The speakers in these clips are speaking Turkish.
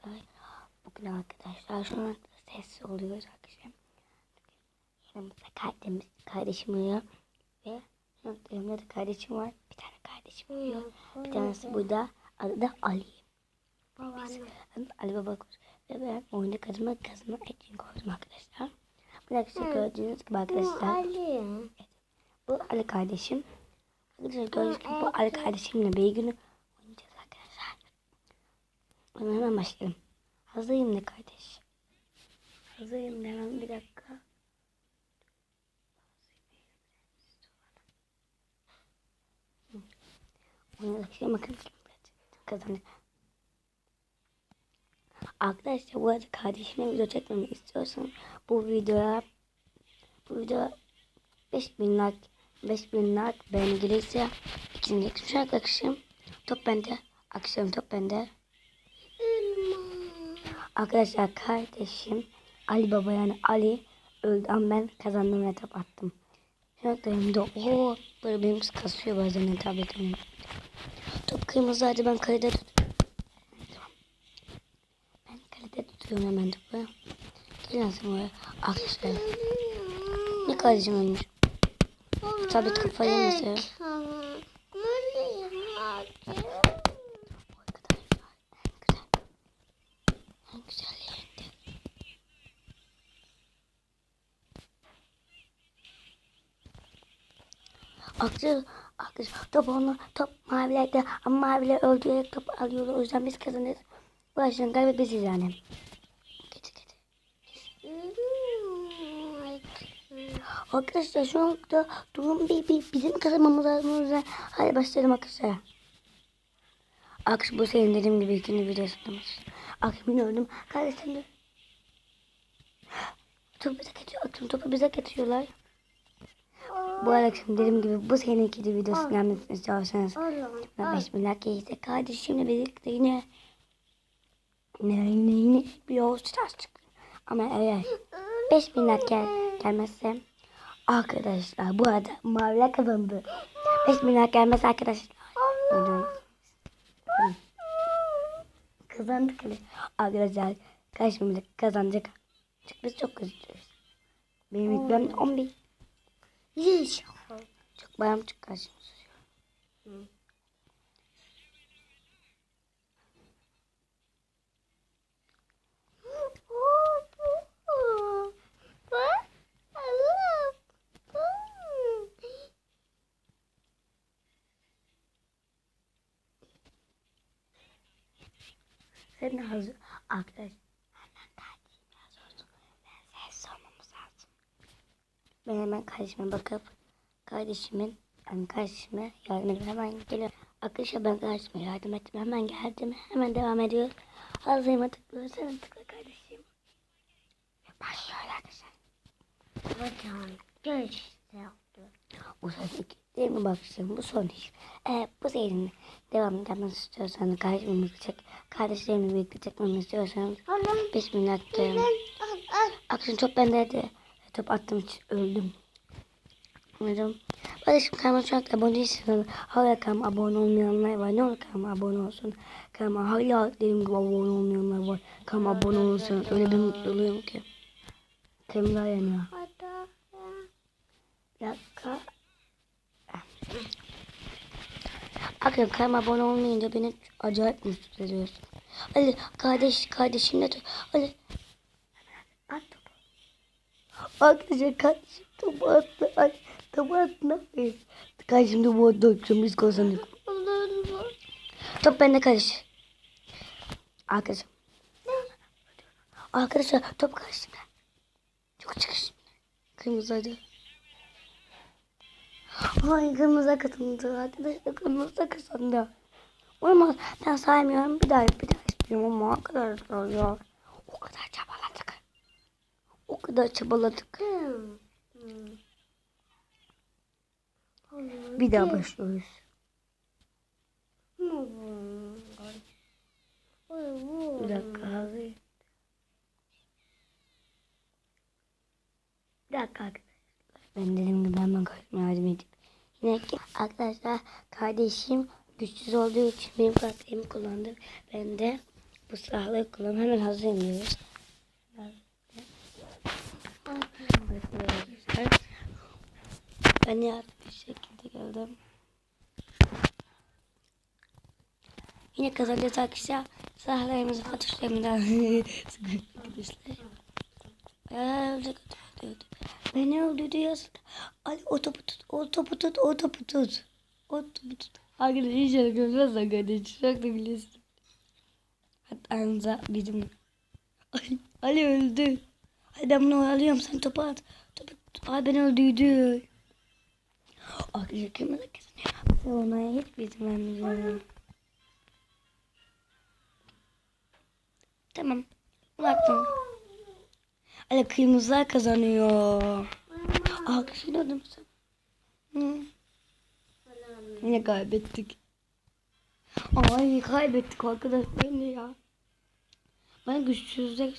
arkadaşlar. Bugün arkadaşlar şu an sessiz oluyoruz arkadaşlar. Yanımızda kardeşimiz, kardeşim uyuyor. Ve yanımda da kardeşim var. Bir tane kardeşim uyuyor. Bir tanesi burada. Adı da Ali. Biz Ali Baba. Ve ben oyunda kazanma kazanma için koydum arkadaşlar. Bu arkadaşlar gördüğünüz gibi arkadaşlar. Ali. Bu Ali kardeşim. Arkadaşlar gördüğünüz gibi bu Ali kardeşimle bir günü. Ona hemen başlayalım. Hazırım ne kardeş? Hazırım hemen bir dakika. Oynayalım bakın. Kazandık. Arkadaşlar bu arada kardeşimle video çekmemi istiyorsan bu videoya bu videoya 5000 like 5000 like beğeni gelirse ikinci ekşi akşam top bende akşam top bende arkadaşlar kardeşim Ali Baba yani Ali öldü ama ben kazandım ve top attım. Şu an elimde o böyle benim kasıyor bazen tabletim top kırmızı hadi ben kalede tut ben kalede tutuyorum hemen topu. Gelin sen oraya arkadaşlar ne kardeşim ölmüş. Tabii kafayı yemese. Arkadaşlar, arkadaşlar top onu top mavilerde ama maviler öldürerek top alıyorlar. O yüzden biz kazanırız. Bu açıdan galiba biziz yani. Getir getir. Arkadaşlar şu anda durum bir, bir bizim kazanmamız lazım. Hadi başlayalım arkadaşlar. Akış bu senin dediğim gibi ikinci videosundayız. Akşam öldüm. Kardeşim de. Topu bize getiriyor. Akşam topu bize getiriyorlar. Bu akşam dediğim gibi bu senin ikinci videosu gelmesini istiyorsanız. Ben 5 milyar keyifle kardeşimle birlikte yine yine yine, yine bir yol çıktık. Ama eğer 5 milyar gel, gelmezse arkadaşlar bu arada maviler kazandı. 5 milyar gelmez arkadaşlar. Kazandık öyle. Arkadaşlar kaç milyon kazanacak. Biz çok üzülüyoruz. Benim yüklemde 11. Yüz. Çok bayram çok karşımıza. Sen de hazır. Arkadaş. Hemen kardeşim biraz olsun. Ben ses sormamız lazım. Ben hemen kardeşime bakıp kardeşimin yani kardeşime yardım edip hemen geliyorum. Arkadaşlar ben kardeşime yardım ettim. Hemen geldim. Hemen devam ediyor. Hazırıma tıklıyor. Sen tıkla kardeşim. Ve başlıyor arkadaşlar. Görüşte oldu. Bu son iki. Değil mi bakışım? Bu son iş. Eğer bu serinin devam etmemi istiyorsanız kardeşimle birlikte kardeşlerimle birlikte çekmemi istiyorsanız Oğlum. Bismillah diyorum. Akşam top Top attım için öldüm. Anladım. Barışım kanalıma şu an abone değilseniz hala kanalıma abone olmayanlar var. Ne olur kanalıma abone olsun. Kanalıma hala dediğim gibi abone olmayanlar var. Kanalıma abone olursanız öyle bir mutlu oluyorum ki. Kanalıma yanıyor. Bir dakika. Akşam kanalıma abone olmayınca beni acayip mutsuz ediyorsun. Ali kardeş kardeşimle. Ali. Arkadaşlar kardeşim attı. Ay ne yapayım? Kardeşim de bu arada biz kazandık. Top bende kardeş. Arkadaşım. Arkadaşlar top karşımda. Çok çıkış. Kırmızı hadi. Ay kırmızı kazandı. Arkadaşlar kırmızı kazandı. Olmaz. Ben saymıyorum. Bir daha bir daha istiyorum ama arkadaşlar ya. O kadar çabaladık. Bir daha başlıyoruz. Bir dakika hazır. Bir dakika arkadaşlar. Ben dediğim gibi hemen kaçmaya yardım edeyim. Yine ki arkadaşlar kardeşim güçsüz olduğu için benim karakterimi kullandı. Ben de Bu silahları kullan. Hemen hazır Ben ya bir şekilde geldim. Yine kazanacağız arkadaşlar. Silahlarımızı fatuşlarımdan arkadaşlar. Ay. Beni öldürdü yazık. Ali o topu tut, o topu tut, o topu tut. O topu tut. Arkadaşlar inşallah görmez arkadaşlar. Çok da biliyorsun. Hatta Anza bizim. Ali, Ali öldü. Ali ben bunu alıyorum sen topu at. Topu. Ay beni öldürdü. Arkadaşlar kırmızı kazanıyor. Ona hiç izin vermeyeceğim. Tamam. Bıraktım. Ali kırmızılar kazanıyor. Arkadaşlar öldüm sen. Yine kaybettik. Ay kaybettik arkadaşlar ne ya. Ben güçsüzlük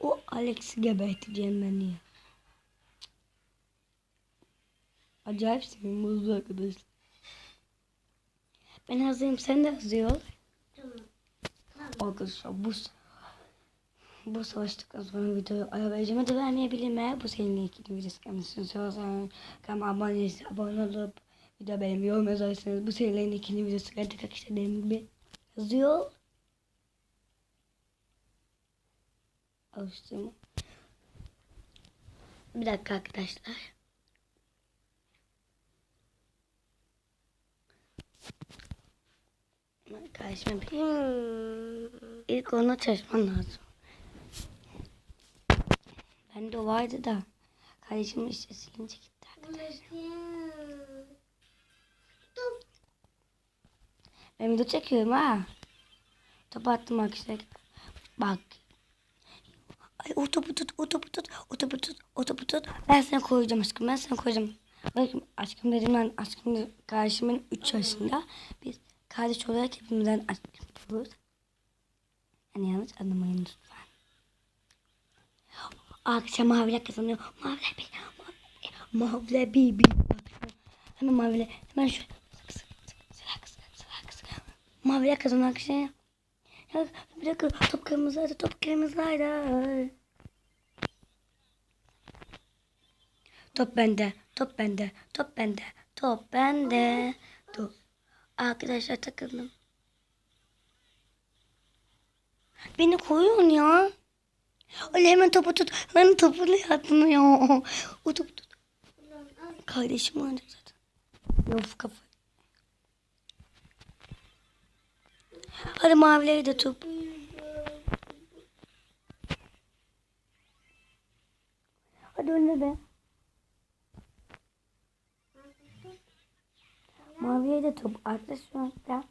o Alex'i geberteceğim ben ya. Acayip sinir bozdu arkadaşlar. Ben hazırım sen de hazır ol. Arkadaşlar bu bu savaştıktan sonra videoyu ayarlayacağım da vermeyebilirim eğer bu seninle ilgili video sıkıntısını sorarsan kanalıma abone, abone olup video beğenmeyi yorum yazarsanız bu serilerin ikinci videosu gelecek arkadaşlar dediğim gibi yazıyor. Alıştırma. Bir dakika arkadaşlar. Kardeşime bir ilk ona çalışman lazım. Ben de vardı da kardeşim işte silince gitti arkadaşlar. Ben video çekiyorum ha. Top attım arkadaşlar. Bak. Ay o topu tut, o topu tut, o topu tut, o topu tut. Ben sana koyacağım aşkım, ben sana koyacağım. Bakın aşkım dedim ben, aşkım kardeşimin 3 yaşında. Biz kardeş olarak hepimizden aşkım diyoruz. Yani yanlış anlamayın lütfen. Akşam maviler kazanıyor. Maviler bir, maviler bir, bir. Hemen maviler, hemen şu. Maviler kazanıyor arkadaşlar. Ya bir dakika top kırmızıydı, top kırmızıydı. Top bende, top bende, top bende, top bende. Top. Arkadaşlar takıldım. Beni koyun ya. Ali hemen topu tut. Hemen topunu attın ya. O topu tut. Kardeşim oynadı zaten. Yok kafa. Hadi mavileri de top. Hadi önüne be. Maviye de top. Arkadaşlar ya.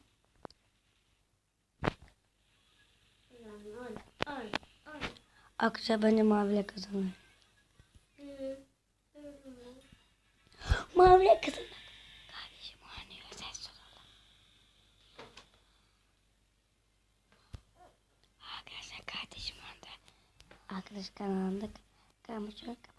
Arkadaşlar bence maviyle kazanır. Maviyle kazanır. Kardeşim oynuyor. Ses olalım. Arkadaşlar kardeşim oynadı. Arkadaş kanalında kalmış çok